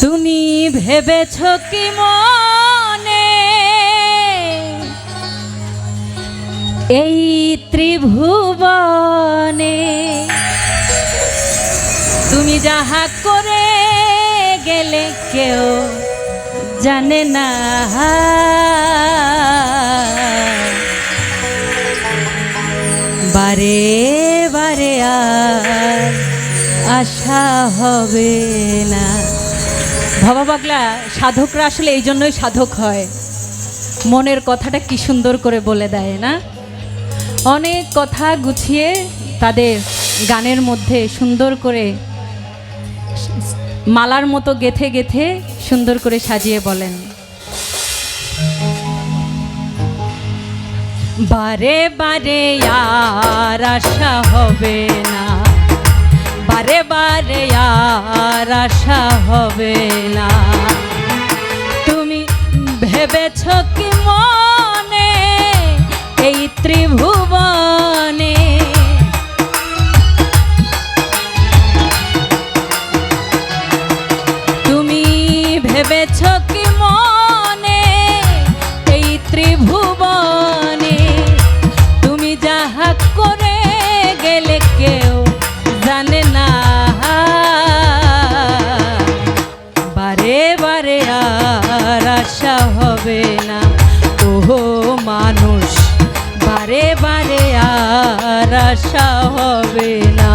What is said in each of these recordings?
তুমি ভেবেছ কি মনে? এই ত্রিভুবনে তুমি যাহা করে গেলে কেউ জানে না। বারে বারে আর আশা হবে না। বাবা পাগলা, সাধকরা আসলে এই জন্যই সাধক হয়। মনের কথাটা কি সুন্দর করে বলে দেয়, না? অনেক কথা গুছিয়ে তাদের গানের মধ্যে সুন্দর করে, মালার মতো গেথে গেথে সুন্দর করে সাজিয়ে বলেন। বারে বারে আর আশা হবে না। বারে বারে আর আশা হবে না। তুমি ভেবেছ কি মনে এই ত্রিভুবনে? তুমি ভেবেছ বারে আর আশা হবে না। তো মানুষ বারে বারে আর আশা হবে না।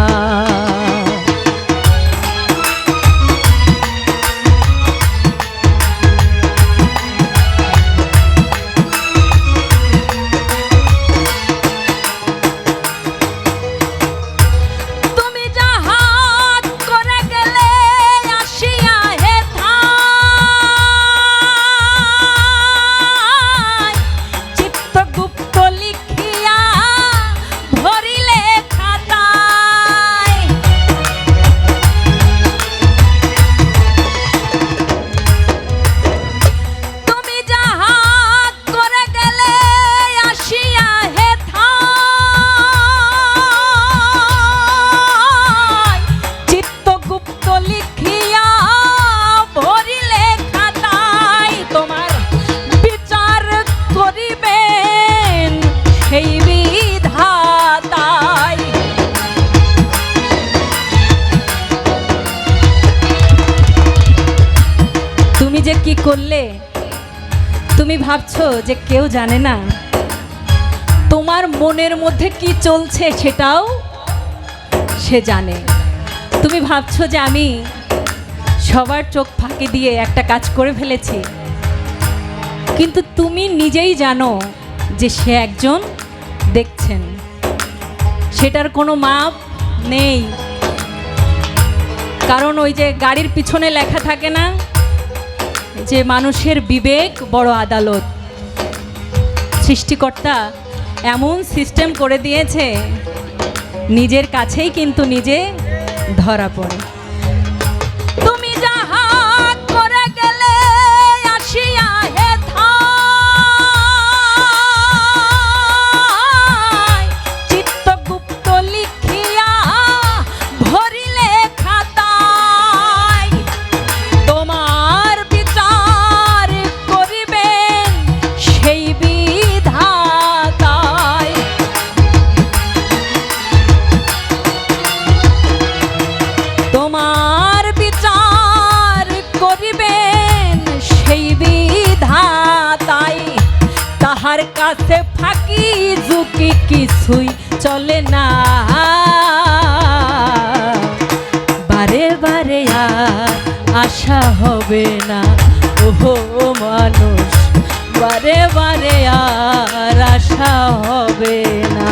তুমি ভাবছ যে কেউ জানে না? তোমার মনের মধ্যে কি চলছে সেটাও সে জানে। তুমি ভাবছ যে আমি সবার চোখ ফাঁকি দিয়ে একটা কাজ করে ফেলেছি। কিন্তু তুমি নিজেই জানো যে সে একজন দেখছেন। সেটার কোনো মাপ নেই। কারণ ওই যে গাড়ির পিছনে লেখা থাকে না যে মানুষের বিবেক বড় আদালত। সৃষ্টিকর্তা এমন সিস্টেম করে দিয়েছে, নিজের কাছেই কিন্তু নিজে ধরা পড়ে। তাহার কাছে ফাঁকি ঝুঁকি কিছুই চলে না। বারে বারে আর আশা হবে না। ওহো, মানুষ, বারে বারে আর আশা হবে না।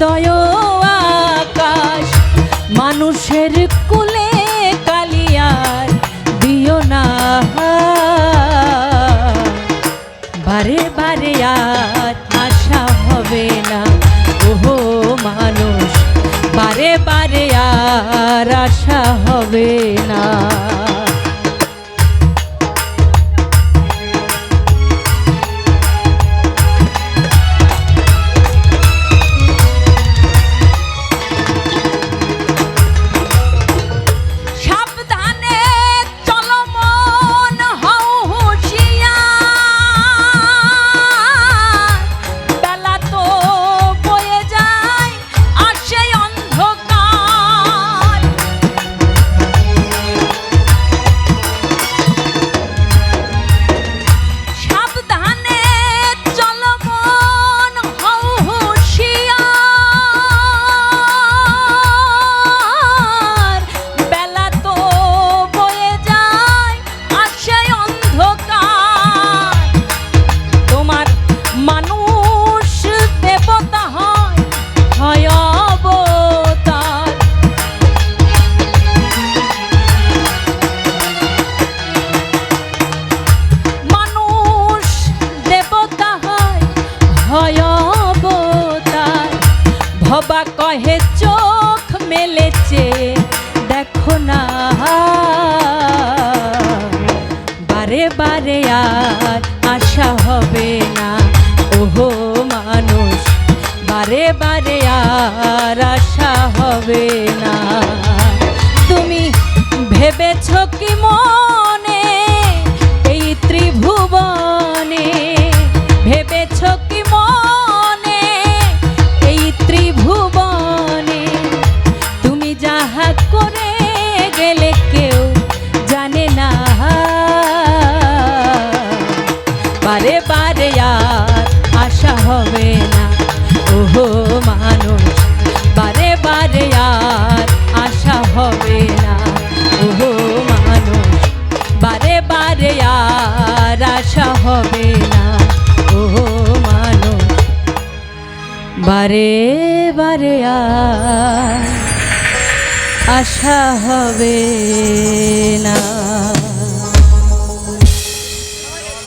হৃদয় আকাশ মানুষের কুলে কালিয়ার দিও না বারে বারে আর আর আশা হবে না। ওহো মানুষ বারে বারে আর আশা হবে না। তুমি ভেবেছ বারে বারে আর আশা হবে না। ওহো, মানুষ, বারে বারে আর আশা হবে না। ওহো, মানুষ, বারে বারে আর আশা হবে না। ওহো, মানুষ, বারে বারে আর আশা হবে না।